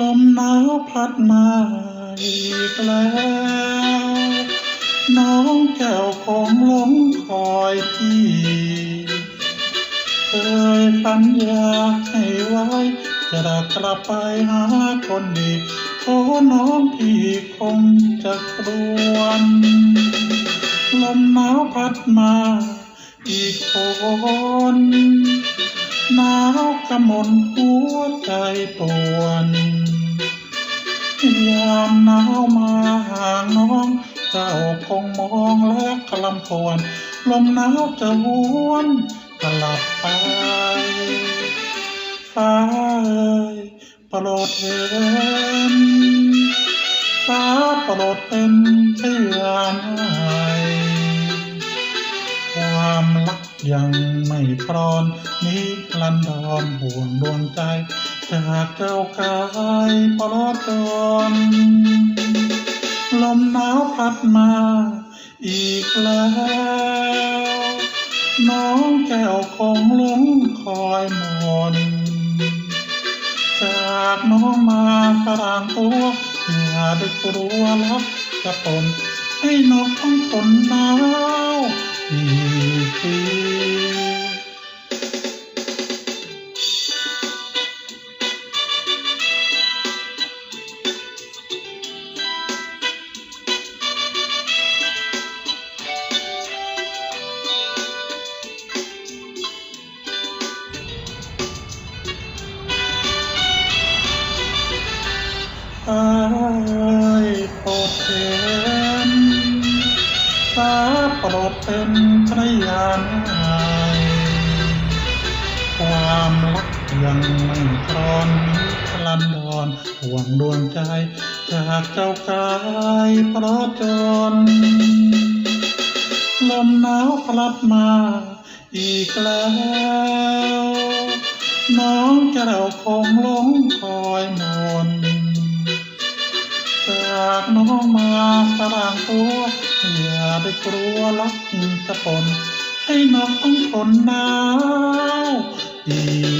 ลมหนาวพัดมาอีกแล้วน้องแก้วคงหลงคอยพี่เคยสัญญาให้ไว้จะกลับไปหาคนดีโอ้น้องพี่คงจะครวนลมหนาวพัดมาอีกคนหนาว กำมลหัวใจปวนยามหนาวมาห่างน้อง เจ้าคงมองและคลำครวญลมหนาวจะหวนกลับไปฟ้าเอ่ยโปรดเห็นฟ้าโปรดเป็นพยานให้า ยังไม่ครอนนิรันดรห่วงดวงใจ จากเจ้ากายปลอดจนลมหนาวพัดมาอีกแล้ว น้องแก้วคงหลงคอยมอนจากน้องมาฝรั่งตัวอย่าได้กลัวรักจะปนให้น้องต้องทนหนาวอีก โปรดเห็นฟ้าโปรดเป็นพยานให้ความรักยังไม่ครอนนิรันดรห่วงดวงใจจากเจ้ากายเพราะจนลมหนาวพลัดมาอีกแล้ว น้องแก้วคงหลงคอยมา เข้ามาสร้างตัวอย่าได้กลัวลักจะปนให้น้องต้องทนหนาวอี